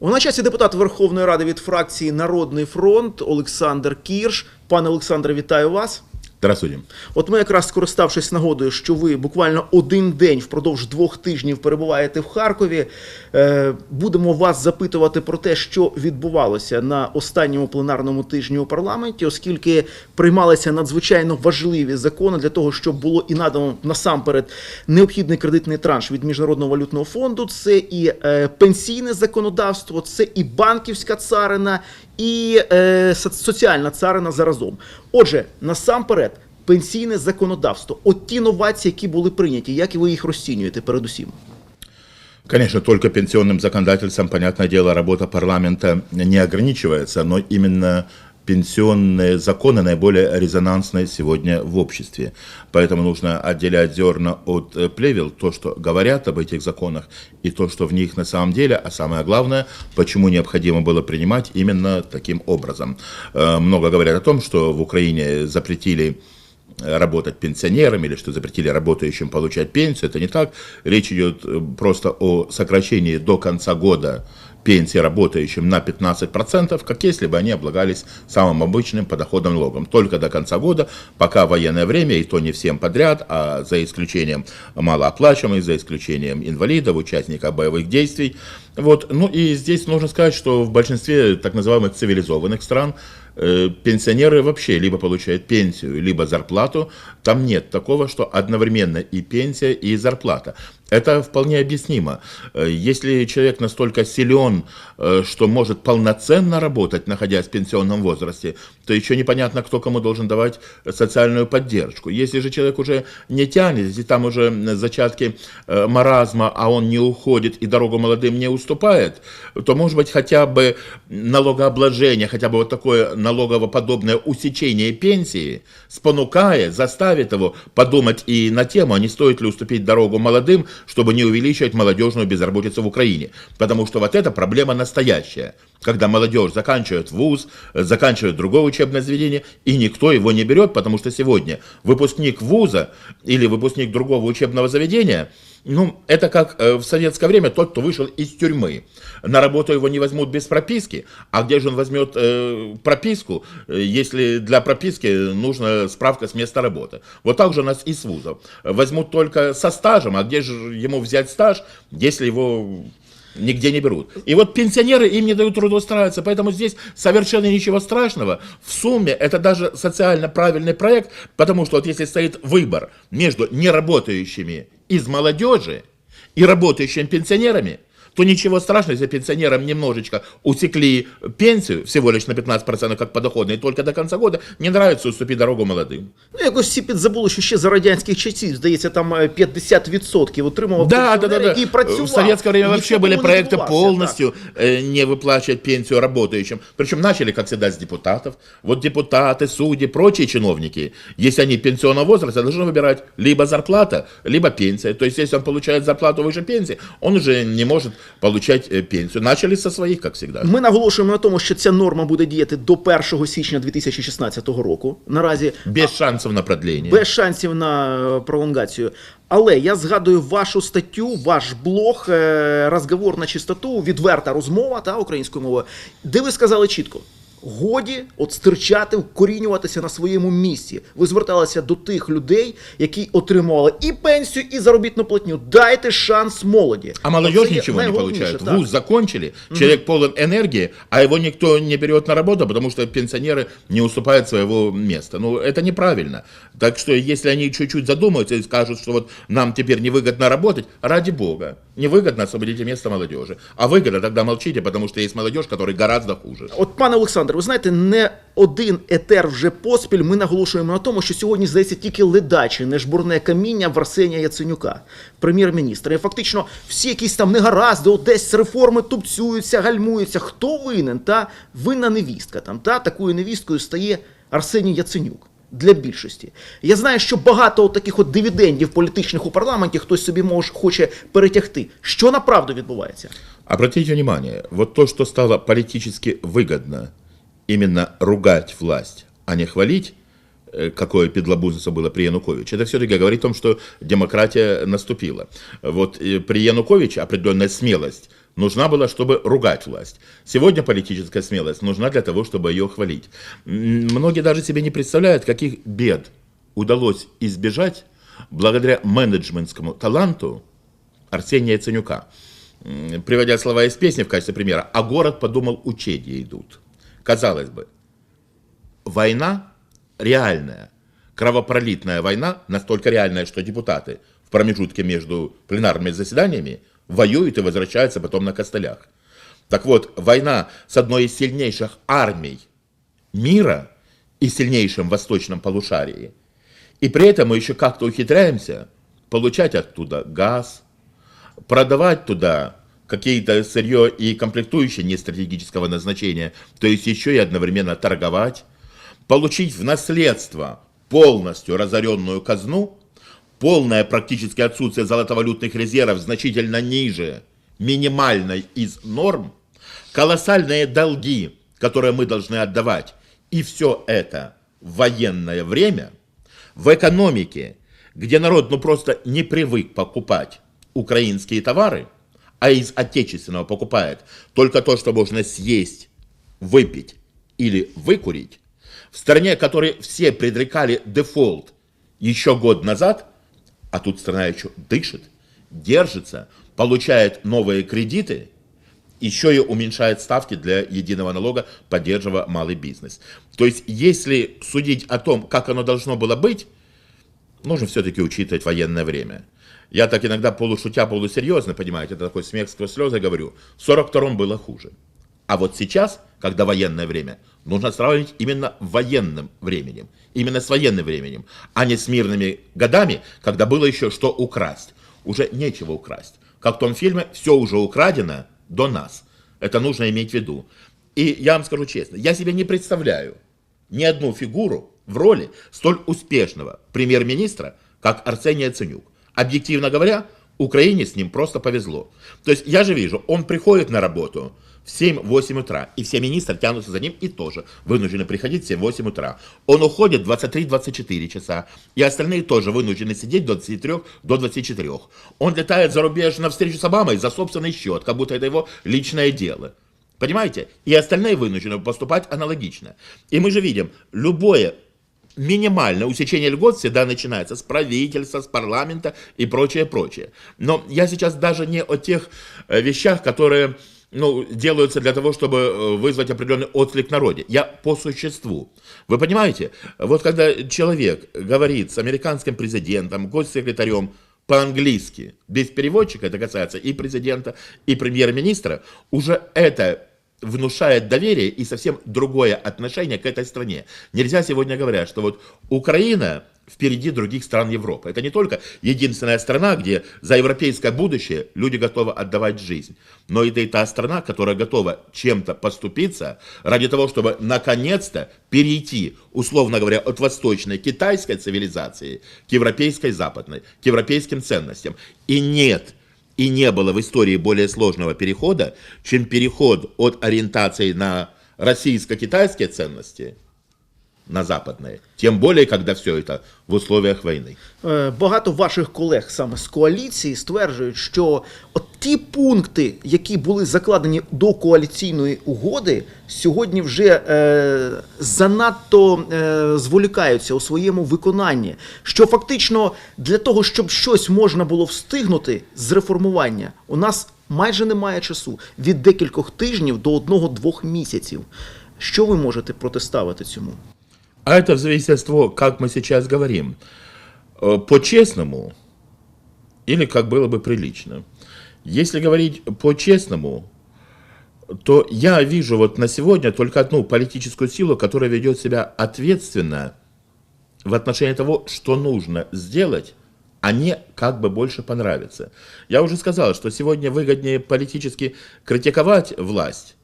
У часі депутат Верховної Ради від фракції Народний фронт Олександр Кірш. Пане Олександре, вітаю вас. Здравствуйте. От ми якраз скориставшись нагодою, що ви буквально один день впродовж двох тижнів перебуваєте в Харкові. е, Будемо вас запитувати про те, що відбувалося на останньому пленарному тижні у парламенті, оскільки приймалися надзвичайно важливі закони для того, щоб було і надано насамперед необхідний кредитний транш від міжнародного валютного фонду. Це і е, пенсійне законодавство, це і банківська царина, і е, соціальна царина заразом. Отже, насамперед, пенсійне законодавство, от ті новації, які були прийняті, як ви їх розцінюєте передусім? Конечно, только пенсионным законодательством, понятное дело, работа парламента не ограничивается, но именно пенсионные законы наиболее резонансные сегодня в обществе. Поэтому нужно отделять зерна от э, плевел, то, что говорят об этих законах, и то, что в них на самом деле, а самое главное, почему необходимо было принимать именно таким образом. Э, Много говорят о том, что в Украине запретили работать пенсионерам или что запретили работающим получать пенсию. Это не так. Речь идет э, просто о сокращении до конца года пенсии работающим на 15%, как если бы они облагались самым обычным подоходным налогом. Только до конца года, пока военное время, и то не всем подряд, а за исключением малооплачиваемых, за исключением инвалидов, участников боевых действий. Вот. Ну и здесь нужно сказать, что в большинстве так называемых цивилизованных стран э, пенсионеры вообще либо получают пенсию, либо зарплату. Там нет такого, что одновременно и пенсия, и зарплата. Это вполне объяснимо. Э, Если человек настолько силен, э, что может полноценно работать, находясь в пенсионном возрасте, то еще непонятно, кто кому должен давать социальную поддержку. Если же человек уже не тянет, если там уже зачатки э, маразма, а он не уходит и дорогу молодым не уступает, то, может быть, хотя бы налогообложение, хотя бы вот такое налоговоподобное усечение пенсии спонукает, заставит его подумать и на тему, а не стоит ли уступить дорогу молодым, чтобы не увеличивать молодежную безработицу в Украине. Потому что вот эта проблема настоящая. Когда молодежь заканчивает вуз, э, заканчивает другое учебное заведение, и никто его не берет, потому что сегодня выпускник вуза или выпускник другого учебного заведения, ну, это как э, в советское время тот, кто вышел из тюрьмы. На работу его не возьмут без прописки. А где же он возьмет э, прописку, э, если для прописки нужна справка с места работы? Вот так же нас и с вузов. Возьмут только со стажем, а где же ему взять стаж, если его нигде не берут. И вот пенсионеры им не дают трудоустраиваться, поэтому здесь совершенно ничего страшного. В сумме это даже социально правильный проект, потому что вот если стоит выбор между неработающими из молодежи и работающими пенсионерами, то ничего страшного, если пенсионерам немножечко утекли пенсию, всего лишь на 15% как подоходные, только до конца года, не нравится уступить дорогу молодым. Ну, якось всі підзабули, що ще за радянських часів, здається, там е, 50% отримував Да, да, пенсіонер, да, да. який працював. В советское время Ніхто вообще тому были не проекты дивувався, полностью э, не выплачивать пенсию работающим. Причем начали, как всегда, с депутатов. Вот депутаты, судьи, прочие чиновники, если они пенсионного возраста, должны выбирать либо зарплата, либо пенсия. То есть, если он получает зарплату выше пенсии, он уже не может получать э, пенсию. Начали со своих, как всегда. Ми наголошуємо на тому, що ця норма буде діяти до 1 січня 2016 року. Наразі Без шансів на продление. без шансів на е, пролонгацію. Але я згадую вашу статтю, ваш блог, е, розговор на чистоту, відверта розмова та українською мовою, де ви сказали чітко. Годі от стирчати, вкорінюватися на своєму місці. Ви зверталися до тих людей, які отримували і пенсію, і заробітну платню. Дайте шанс молоді. А молодежь Оце є ничего не найголовніше, получает. так. Вуз закончили, человек полон энергии, а его никто не берет на работу, потому что пенсионеры не уступают своего места. Ну, это неправильно. Так что, если они чуть-чуть задумаются и скажут, что вот нам теперь невыгодно работать, ради бога, Невыгодно освободите место молодежи. А выгодно тогда молчите, потому что есть молодежь, которая гораздо хуже. От, пане Олександр, ви знаєте, не один етер вже поспіль ми наголошуємо на тому, що сьогодні здається тільки ледачі, не жбурне каміння в Арсенія Яценюка, прем'єр-міністра. І фактично всі якісь там негаразди, десь реформи тупцюються, гальмуються. Хто винен? Та винна невістка там. Та такою невісткою стає Арсеній Яценюк Для більшості я знаю, що багато от таких от дивідендів політичних у парламенті хтось собі може хоче перетягти. Що направду відбувається? Обратите внимание, вот то, что стало политически выгодно, именно ругать власть, а не хвалить, э, какое педлобузство было при Януковиче, это все-таки говорит о том, что демократия наступила. Вот э, при Януковиче определенная смелость нужна была, чтобы ругать власть. Сегодня политическая смелость нужна для того, чтобы ее хвалить. Многие даже себе не представляют, каких бед удалось избежать благодаря менеджментскому таланту Арсения Яценюка. Приводя слова из песни в качестве примера, а город подумал, учения идут. Казалось бы, война реальная, кровопролитная война, настолько реальная, что депутаты в промежутке между пленарными заседаниями воюют и возвращаются потом на костылях. Так вот, война с одной из сильнейших армий мира и сильнейшим восточном полушарии. И при этом мы еще как-то ухитряемся получать оттуда газ, продавать туда какие-то сырье и комплектующие нестратегического назначения, то есть еще и одновременно торговать, получить в наследство полностью разоренную казну, полное практически отсутствие золотовалютных резервов значительно ниже минимальной из норм, колоссальные долги, которые мы должны отдавать, и все это в военное время, в экономике, где народ ну просто не привык покупать украинские товары, а из отечественного покупает только то, что можно съесть, выпить или выкурить, в стране, которой все предрекали дефолт еще год назад, а тут страна еще дышит, держится, получает новые кредиты, еще и уменьшает ставки для единого налога, поддерживая малый бизнес. То есть, если судить о том, как оно должно было быть, нужно все-таки учитывать военное время. Я так иногда полушутя, полусерьезно, понимаете, это такой смех сквозь слезы говорю, в 42-м было хуже. А вот сейчас, когда военное время, нужно сравнивать именно военным временем, именно с военным временем, а не с мирными годами, когда было еще что украсть. Уже нечего украсть. Как в том фильме, все уже украдено до нас. Это нужно иметь в виду. И я вам скажу честно, я себе не представляю ни одну фигуру в роли столь успешного премьер-министра, как Арсений Яценюк. Объективно говоря, Украине с ним просто повезло. То есть я же вижу, он приходит на работу в 7-8 утра, и все министры тянутся за ним и тоже вынуждены приходить в 7-8 утра. Он уходит в 23-24 часа, и остальные тоже вынуждены сидеть до 23 до 24. Он летает за рубеж на встречу с Обамой за собственный счет, как будто это его личное дело. Понимаете? И остальные вынуждены поступать аналогично. И мы же видим, любое минимальное усечение льгот всегда начинается с правительства, с парламента и прочее, прочее. Но я сейчас даже не о тех э, вещах, которые ну, делаются для того, чтобы э, вызвать определенный отклик в народе. Я по существу. Вы понимаете, вот когда человек говорит с американским президентом, госсекретарем по-английски, без переводчика, это касается и президента, и премьер-министра, уже это внушает доверие и совсем другое отношение к этой стране. Нельзя сегодня говорить, что вот Украина впереди других стран Европы. Это не только единственная страна, где за европейское будущее люди готовы отдавать жизнь, но это и та страна, которая готова чем-то поступиться ради того, чтобы наконец-то перейти, условно говоря, от восточной китайской цивилизации к европейской западной, к европейским ценностям. И нет и не было в истории более сложного перехода, чем переход от ориентации на российско-китайские ценности на западные. Тем более, когда все это в условиях войны. Е, Багато ваших колег саме з коаліції стверджують, що от ті пункти, які були закладені до коаліційної угоди, сьогодні вже е, занадто е, зволікаються у своєму виконанні. Що фактично для того, щоб щось можна було встигнути з реформування, у нас майже немає часу від декількох тижнів до одного-двох місяців. Що ви можете протиставити цьому? А это в зависимости от того, как мы сейчас говорим. Э, По-честному или как было бы прилично. Если говорить по-честному, то я вижу вот на сегодня только одну политическую силу, которая ведет себя ответственно в отношении того, что нужно сделать, а не как бы больше понравится. Я уже сказал, что сегодня выгоднее политически критиковать власть,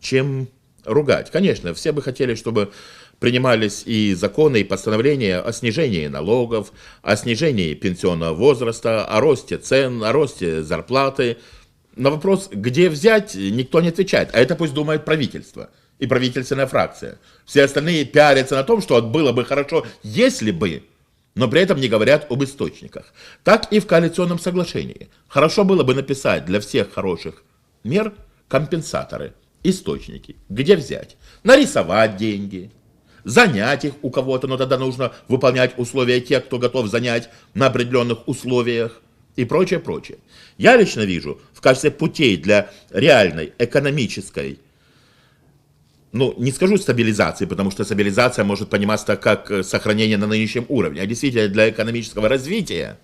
чем ругать. Конечно, все бы хотели, чтобы принимались и законы, и постановления о снижении налогов, о снижении пенсионного возраста, о росте цен, о росте зарплаты. На вопрос, где взять, никто не отвечает. А это пусть думает правительство и правительственная фракция. Все остальные пиарятся на том, что было бы хорошо, если бы но при этом не говорят об источниках. Так и в коалиционном соглашении. Хорошо было бы написать для всех хороших мер компенсаторы, источники, где взять, нарисовать деньги, занять их у кого-то, но тогда нужно выполнять условия тех, кто готов занять на определенных условиях и прочее, прочее. Я лично вижу в качестве путей для реальной экономической ну, не скажу стабилизации, потому что стабилизация может пониматься как э, сохранение на нынешнем уровне, а действительно для экономического развития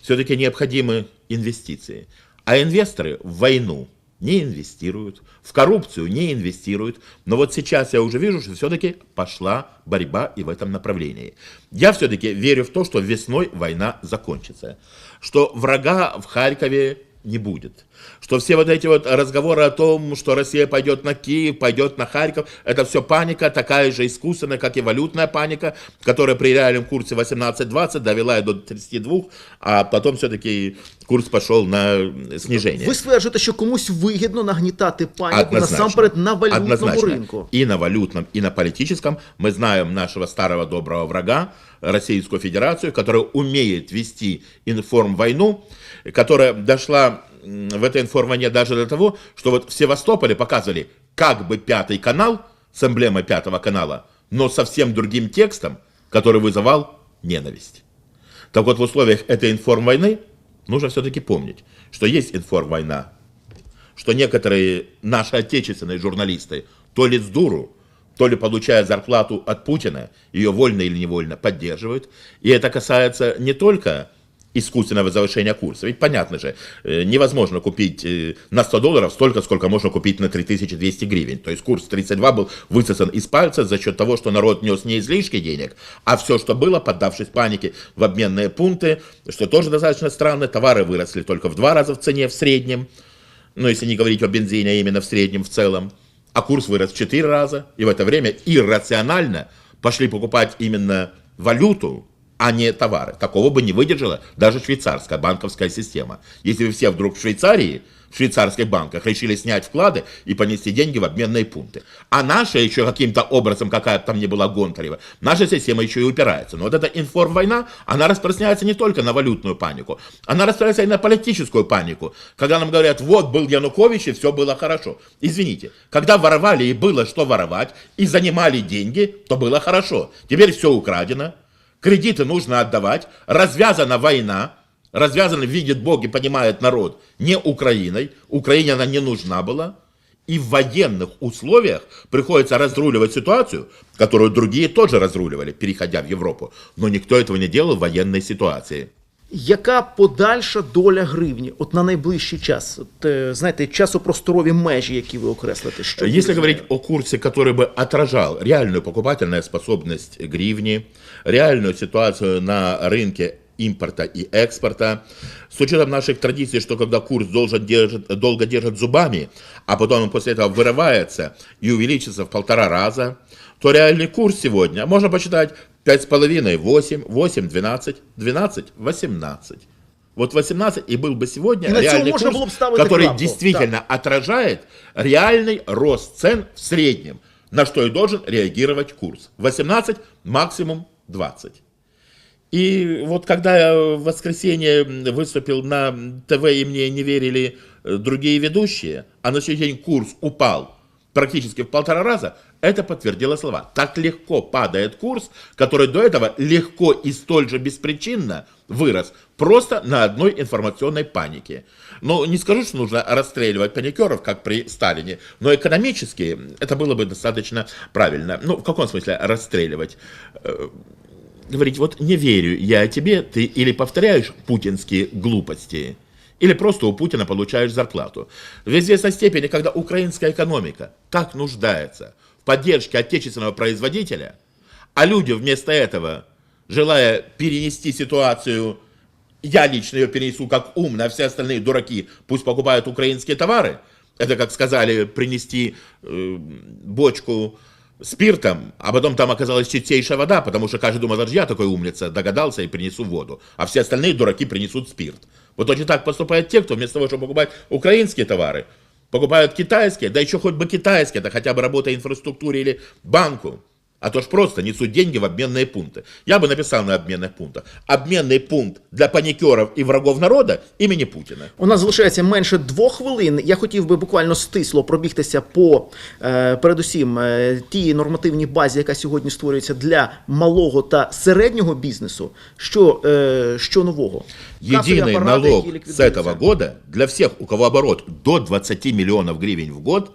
все-таки необходимы инвестиции. А инвесторы в войну не инвестируют, в коррупцию не инвестируют. Но вот сейчас я уже вижу, что все-таки пошла борьба и в этом направлении. Я все-таки верю в то, что весной война закончится. Что врага в Харькове не будет Что все вот эти вот разговоры о том, что Россия пойдет на Киев, пойдет на Харьков, это все паника, такая же искусственная, как и валютная паника, которая при реальном курсе 18-20 довела до 32, а потом все-таки курс пошел на снижение. Ви стверджуєте, що комусь вигідно нагнітати паніку насамперед на валютному Однозначно. ринку. И на валютном, и на политическом. Мы знаем нашего старого доброго врага, Российскую Федерацию, которая умеет вести информ-войну, которая дошла м, в этой информ-войне даже до того, что вот в Севастополе показывали как бы пятый канал с эмблемой пятого канала, но совсем другим текстом, который вызывал ненависть. Так вот, в условиях этой информ-войны нужно все-таки помнить, что есть информ-война, что некоторые наши отечественные журналисты то ли с дуру, то ли получая зарплату от Путина, ее вольно или невольно поддерживают. И это касается не только искусственного завышения курса. Ведь понятно же, э, невозможно купить э, на 100 долларов столько, сколько можно купить на 3200 гривен. То есть курс 32 был высосан из пальца за счет того, что народ нес не излишки денег, а все, что было, поддавшись панике в обменные пункты, что тоже достаточно странно, товары выросли только в два раза в цене в среднем, ну если не говорить о бензине, а именно в среднем в целом, а курс вырос в 4 раза, и в это время иррационально пошли покупать именно валюту, а не товары. Такого бы не выдержала даже швейцарская банковская система. Если бы все вдруг в Швейцарии, в швейцарских банках решили снять вклады и понести деньги в обменные пункты. А наша еще каким-то образом, какая бы там ни была Гонтарева, наша система еще и упирается. Но вот эта информ-война, она распространяется не только на валютную панику, она распространяется и на политическую панику. Когда нам говорят, вот был Янукович и все было хорошо. Извините, когда воровали и было что воровать, и занимали деньги, то было хорошо. Теперь все украдено, кредиты нужно отдавать, развязана война, развязана, видит Бог и понимает народ, не Украиной, Украине она не нужна была, и в военных условиях приходится разруливать ситуацию, которую другие тоже разруливали, переходя в Европу, но никто этого не делал в военной ситуации. Яка подальша доля гривні? От на найближчий час? От, е, знаєте, часопросторові межі, які ви окреслите? Що Если буде з говорить нею? о курсе, который бы отражал реальную покупательную способность гривни, реальную ситуацию на рынке импорта и экспорта, с учетом наших традиций, что когда курс должен держит, долго держит зубами, а потом он после этого вырывается и увеличится в полтора раза, то реальный курс сегодня можно посчитать 5,5, 8, 8, 12, 12, 18. Вот 18 и был бы сегодня И реальный курс, було б ставити который крапку. действительно отражает реальный рост цен в среднем, на что и должен реагировать курс. 18, максимум 20. И вот когда я в воскресенье выступил на ТВ и мне не верили э, другие ведущие, а на следующий день курс упал практически в полтора раза, это подтвердило слова. Так легко падает курс, который до этого легко и столь же беспричинно вырос просто на одной информационной панике. Ну, не скажу, что нужно расстреливать паникеров, как при Сталине, но экономически это было бы достаточно правильно. Ну, в каком смысле расстреливать? Э, говорить, вот не верю я тебе, ты или повторяешь путинские глупости, или просто у Путина получаешь зарплату. В известной степени, когда украинская экономика так нуждается в поддержке отечественного производителя, а люди вместо этого, желая перенести ситуацию, я лично ее перенесу как умно, а все остальные дураки пусть покупают украинские товары, это, как сказали, принести э, бочку спиртом, а потом там оказалась чистейшая вода, потому что каждый думал, даже я такой умница, догадался и принесу воду, а все остальные дураки принесут спирт. Вот точно так поступают те, кто вместо того, чтобы покупать украинские товары, покупают китайские, да еще хоть бы китайские, да хотя бы работая в инфраструктуре или банку, А то ж просто несут деньги в обменные пункты. Я бы написал на обменных пунктах. Обменный пункт для паникеров и врагов народа имени Путина. У нас залишається менше двох хвилин. Я хотів би буквально стисло пробігтися по е, передусім е, тій нормативній базі, яка сьогодні створюється для малого та середнього бізнесу. Що, е, що нового? Касові Единый апарати, налог які с этого ліквідуються. года для всех, у кого оборот до 20 миллионов гривен в год,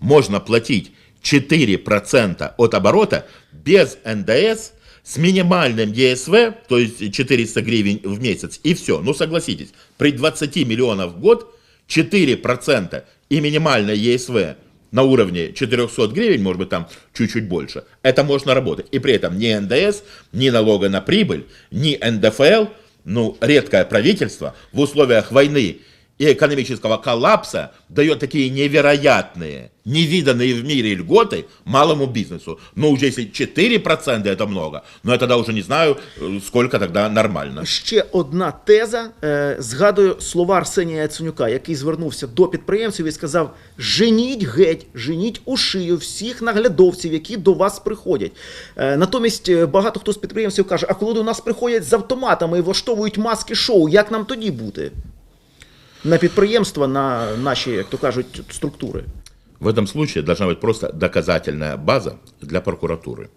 можно платить 4% от оборота без НДС с минимальным ЕСВ, то есть 400 гривен в месяц, и все. Ну согласитесь, при 20 миллионов в год 4% и минимальное ЕСВ на уровне 400 гривен, может быть там чуть-чуть больше, это можно работать. И при этом ни НДС, ни налога на прибыль, ни НДФЛ, ну, редкое правительство в условиях войны и экономического коллапса дает такие невероятные, невиданные в мире льготы малому бизнесу. Но уже если 4% это много, но я тогда уже не знаю, э, сколько тогда нормально. Ще одна теза. Е, згадую слова Арсенія Яценюка, який звернувся до підприємців і сказав: женіть геть, женіть у шию всіх наглядовців, які до вас приходять. Е, натомість е, багато хто з підприємців каже: а коли до нас приходять з автоматами і влаштовують маски шоу, як нам тоді бути? На підприємства, на наші, як то кажуть, структури. В этом случае должна быть просто доказательная база для прокуратуры.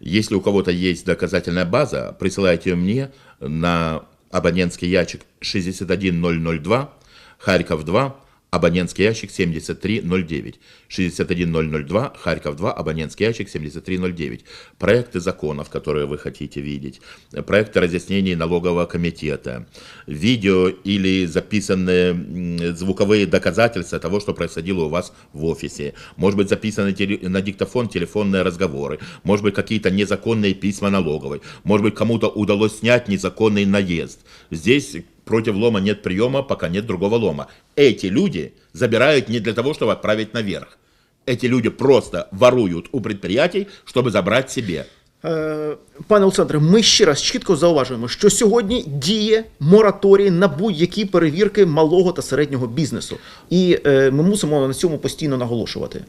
Если у кого-то есть доказательная база, присылайте ее мне на абонентский ящик 61002, Харьков 2, абонентский ящик 7309. 61002, Харьков 2, абонентский ящик 7309. Проекты законов, которые вы хотите видеть, проекты разъяснений налогового комитета, видео или записанные звуковые доказательства того, что происходило у вас в офисе. Может быть, записаны на диктофон телефонные разговоры. Может быть, какие-то незаконные письма налоговой. Может быть, кому-то удалось снять незаконный наезд. Здесь против лома нет приема, пока нет другого лома. Эти люди забирают не для того, чтобы отправить наверх. Эти люди просто воруют у предприятий, чтобы забрать себе. Е, Пане Олександре, ми ще раз чітко зауважуємо, що сьогодні діє мораторій на будь-які перевірки малого та середнього бізнесу, і е, ми мусимо на цьому постійно наголошувати.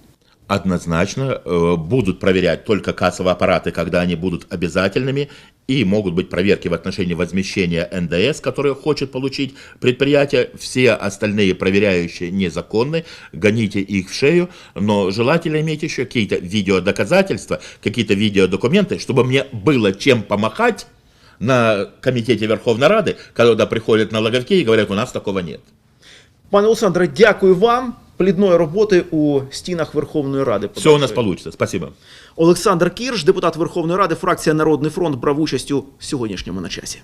Однозначно э, будут проверять только кассовые аппараты, когда они будут обязательными, и могут быть проверки в отношении возмещения НДС, которые хочет получить предприятие. Все остальные проверяющие незаконны, гоните их в шею, но желательно иметь еще какие-то видеодоказательства, какие-то видеодокументы, чтобы мне было чем помахать на комитете Верховной Рады, когда приходят налоговики и говорят, у нас такого нет. Пане Олександре, дякую вам Плідної роботи у стінах Верховної Ради. Все у нас получится. Спасибо. Олександр Кірш, депутат Верховної Ради, фракція Народний фронт, брав участь у сьогоднішньому на часі.